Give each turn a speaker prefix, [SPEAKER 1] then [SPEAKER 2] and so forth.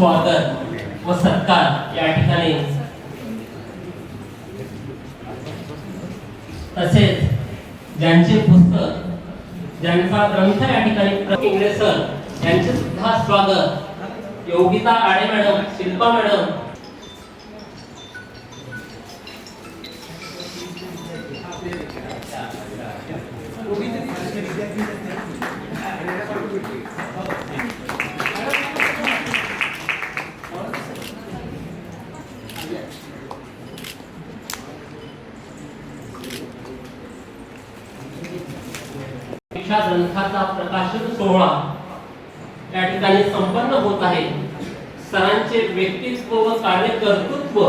[SPEAKER 1] स्वागत व सत्कार या ठिकाणी. तसेच ज्यांचे पुस्तक ज्यांचा ग्रंथ या ठिकाणी प्र- इंगळे सर यांचे सुद्धा स्वागत. Yogita Ade madam Shilpa madam. ग्रंथाचा प्रकाशन सोहळा या ठिकाणी संपन्न होत आहे. सरांचे व्यक्तित्व व कार्यकर्तृत्व